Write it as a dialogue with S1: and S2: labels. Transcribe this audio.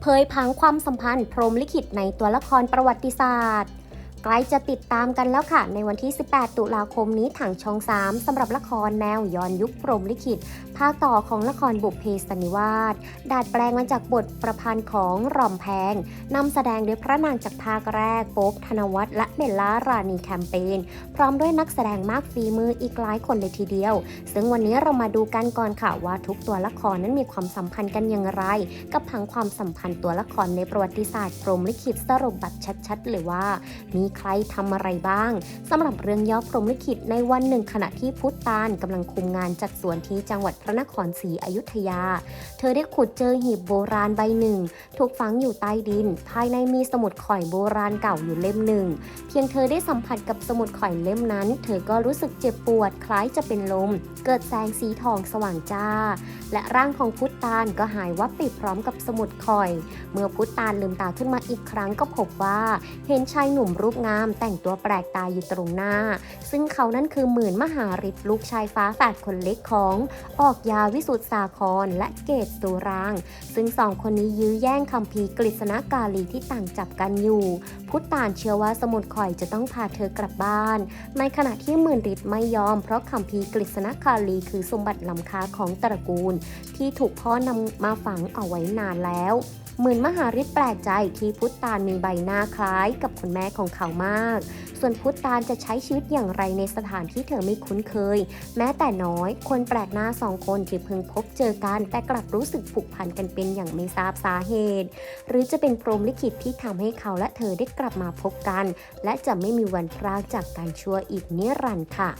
S1: เผยผังความสัมพันธ์พรมลิขิตในตัวละครประวัติศาสตร์ ใกล้จะติดตามกันแล้วค่ะ ในวันที่ 18 ตุลาคมนี้ทางช่อง 3 สำหรับละครแนวย้อนยุคพรมลิขิต ภาคต่อของละครบุพเพสันนิวาสดัดแปลงมาจากบทประพันธ์ของรอมแพงนำแสดงโดยพระนางจากภาคแรกโป๊กธนวัฒน์และเบลล่ารานีแคมเปญพร้อมด้วยนักแสดงมากฝีมืออีกหลายคนเลยทีเดียว ซึ่งวันนี้เรามาดูกันก่อนค่ะว่าทุกตัวละครนั้นมีความสัมพันธ์กันอย่างไร กับผังความสัมพันธ์ตัวละครในประวัติศาสตร์พรมลิขิตสรุปแบบชัดๆเลยว่ามีใครทำอะไรบ้างสำหรับเรื่องย่อพรหมลิขิตในวันหนึ่งขณะที่พุทธาลกำลังคุมงานจัดสวนที่จังหวัดพระนครศรีอยุธยา เธอได้ขุดเจอหีบโบราณใบหนึ่ง ถูกฝังอยู่ใต้ดิน ภายในมีสมุดข่อยโบราณเก่าอยู่เล่มหนึ่ง เพียงเธอได้สัมผัสกับสมุดข่อยเล่มนั้น เธอก็รู้สึกเจ็บปวดคล้ายจะเป็นลม เกิดแสงสีทองสว่างจ้า และร่างของพุทธาลก็หายวับไปพร้อมกับสมุดข่อย เมื่อพุทธาลลืมตาขึ้นมาอีกครั้งก็พบว่า เห็นชายหนุ่มรูปงาม แต่งตัวแปลกตาอยู่ตรงหน้า ซึ่งเขานั่นคือหมื่นมหาฤทธิ์ลูกชายฟ้าแฝดคนเล็กของ ออกยาวิสุทธสาครและเกตสุราง ซึ่งสองคนนี้ยื้อแย่งคำพีกฤษณกาลีที่ต่างจับกันอยู่พุทธานเชื่อว่าสมุดข่อยจะต้องพาเธอกลับบ้าน ในขณะที่หมื่นฤทธิ์ไม่ยอมเพราะคำพีกฤษณกาลีคือสมบัติล้ำค่าของตระกูล ที่ถูกพ่อนำมาฝังเอาไว้นานแล้ว หมื่นมหาฤทธิ์แปลกใจที่พุทธาลมีใบหน้าคล้ายกับคุณแม่ของเขามาก ส่วนพุทธาลจะใช้ชีวิตอย่างไรในสถานที่เธอไม่คุ้นเคย แม้แต่น้อย คนแปลกหน้าสองคนที่เพิ่งพบเจอกัน แต่กลับรู้สึกผูกพันกันเป็นอย่างไม่ทราบสาเหตุ หรือจะเป็นพรหมลิขิตที่ทำให้เขาและเธอได้กลับมาพบกัน และจะไม่มีวันพรากจากกันชั่วอีกนิรันดร์ค่ะ